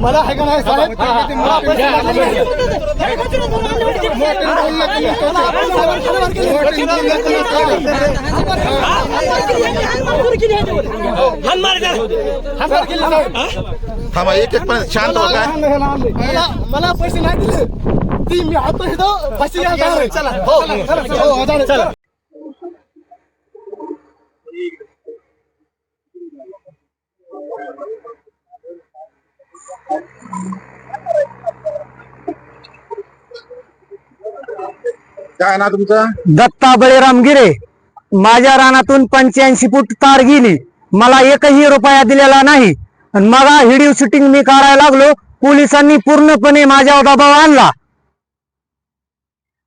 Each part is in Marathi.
मला आहे का नाही साहेब? पैसे. थांबा एक एक पण शांत हो काय मला मला पैसे नाही दिले. ती मी आता इथं आहे. चला हो. चला, हो, चालेल, चला काय ना तुमचं? दत्ता बळीराम गिरे. माझ्या रानातून पंच्याऐंशी फूट तार गेली. मला एकही रुपया दिलेला नाही. आणि मग व्हिडिओ शूटिंग मी करायला लागलो. पोलिसांनी पूर्णपणे माझ्यावर दबाव आणला.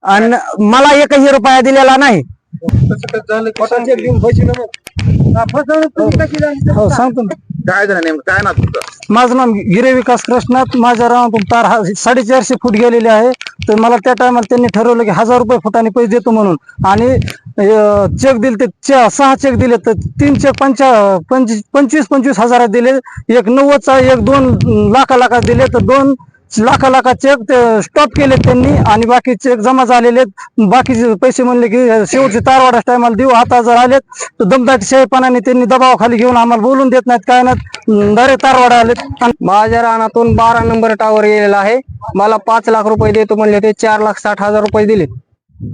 आणि मला एकही रुपया दिलेला नाही. हो. काय झालं नेमकं? काय ना तुमचं? माझं नाव गिरे विकास कृष्णात माझ्या रानातून तार हा साडेचारशे फूट गेलेले आहे. तर मला त्या टायमाला त्यांनी ठरवलं की हजार रुपये फुटाने पैसे देतो म्हणून. आणि चेक दिले ते चे- सहा चेक दिले तर तीन चेक पंचा पंचवीस पंचवीस पंचवीस हजारात दिले. एक नव्वदचा एक दोन लाखा लाखात दिले तर दोन लाखा लाखा चेक स्टॉप केले त्यांनी आणि बाकी चेक जमा झालेले. बाकीचे पैसे म्हणले की शेवटचे तारवाडा टायमाला देऊ आता जर आलेत तर दमदाटी शाहीपणाने त्यांनी दबावाखाली घेऊन आम्हाला बोलून देत नाहीत काय नाहीत. डायरेक्ट तारवाडा आलेत. माझ्या रानातून बारा नंबर टावर गेलेला आहे. मला पाच लाख रुपये देतो म्हणले ते चार लाख साठ हजार रुपये दिले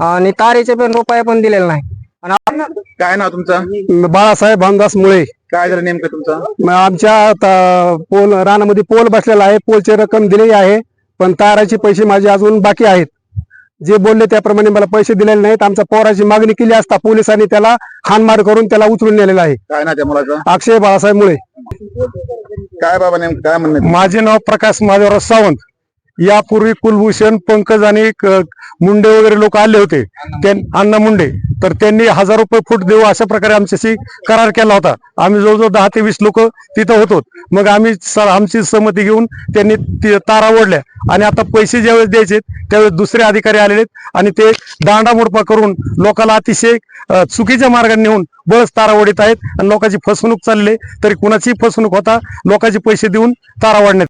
आणि तारेचे पण रुपये पण दिलेले नाही. आणि काय ना तुमचं? बाळासाहेब भामदास मुळे काय झालं नेमकं तुमचं? मग आमच्या त- पोल रानामध्ये पोल बसलेला आहे. पोलची रक्कम दिलेली आहे. पण ताराचे पैसे माझे अजून बाकी आहेत. जे बोलले त्याप्रमाणे मला पैसे दिलेले नाहीत. आमच्या पोराची मागणी केली असता पोलिसांनी त्याला हानमार करून त्याला उचलून नेलेला आहे. काय ना त्या मुलाचं? अक्षय बाळासाहेब मुळे. काय बाबा नेमकं काय म्हणणं आहे? माझे नाव प्रकाश माधवराव सावंत. यापूर्वी कुलभूषण पंकज आणि मुंडे वगैरे लोक आले होते. अण्णा मुंडे. तर त्यांनी हजार रुपये फूट देऊ अशा प्रकारे आमच्याशी करार केला होता. आम्ही जवळजवळ दहा ते वीस लोक तिथं होतो. मग आम्ही आमची सहमती घेऊन त्यांनी ती तारा ओढल्या. आणि आता पैसे ज्यावेळेस द्यायचे त्यावेळेस दुसरे अधिकारी आलेले आहेत. आणि ते दांडामोडपा करून लोकांना अतिशय चुकीच्या मार्गाने नेऊन बळच तारा ओढत आहेत. आणि लोकांची फसवणूक चालली तरी कुणाची फसवणूक होता लोकांचे पैसे देऊन तारा वाढण्यात